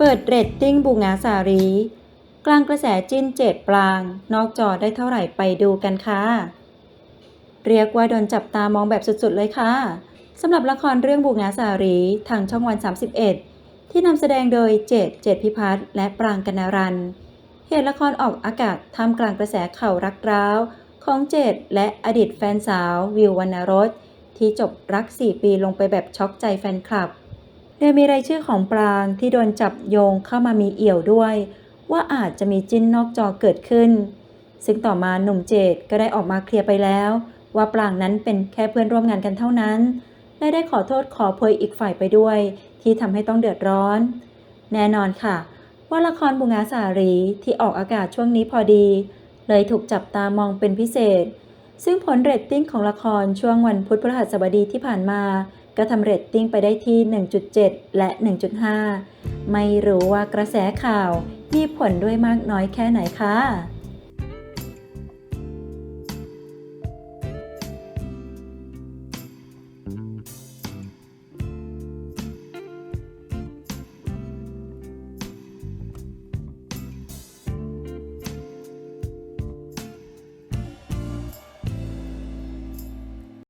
เปิดเรตติ้งบุงาสารี กลางกระแสจิ้นเจ็ดปลาง นอกจอได้เท่าไหร่ไปดูกันค่ะ เรียกว่าโดนจับตามองแบบสุดๆเลยค่ะสำหรับละครเรื่องบุงาสารีทางช่องวัน 31 ที่นำแสดงโดยเจดเจดพิพัฒน์และปรางกนารันเหตุละครออกอากาศท่ามกลางกระแสข่าวรักร้าว ของเจดและอดีตแฟนสาว วิววรรณรสที่จบรัก 4 ปีลงไปแบบช็อกใจแฟนคลับ โดยมีรายชื่อของปรางที่โดนจับโยงเข้ามามีเอี่ยวด้วย ว่าอาจจะมีจิ้นนอกจอเกิดขึ้น ซึ่งต่อมาหนุ่มเจดก็ได้ออกมาเคลียร์ไปแล้ว ว่าปรางนั้นเป็นแค่เพื่อนร่วมงานกันเท่านั้นและได้ขอโทษขอโพยอีกฝ่ายไปด้วย ที่ทำให้ต้องเดือดร้อน แน่นอนค่ะ ว่าละครบุงาสารีที่ออกอากาศช่วงนี้พอดี เลยถูกจับตามองเป็นพิเศษ ซึ่งผลเรตติ้งของละครช่วงวันพุธพฤหัสบดีที่ผ่านมา ก็ทำเรตติ้งไปได้ที่ 1.7 และ 1.5 ไม่รู้ว่ากระแสข่าวมีผลด้วยมากน้อยแค่ไหนคะ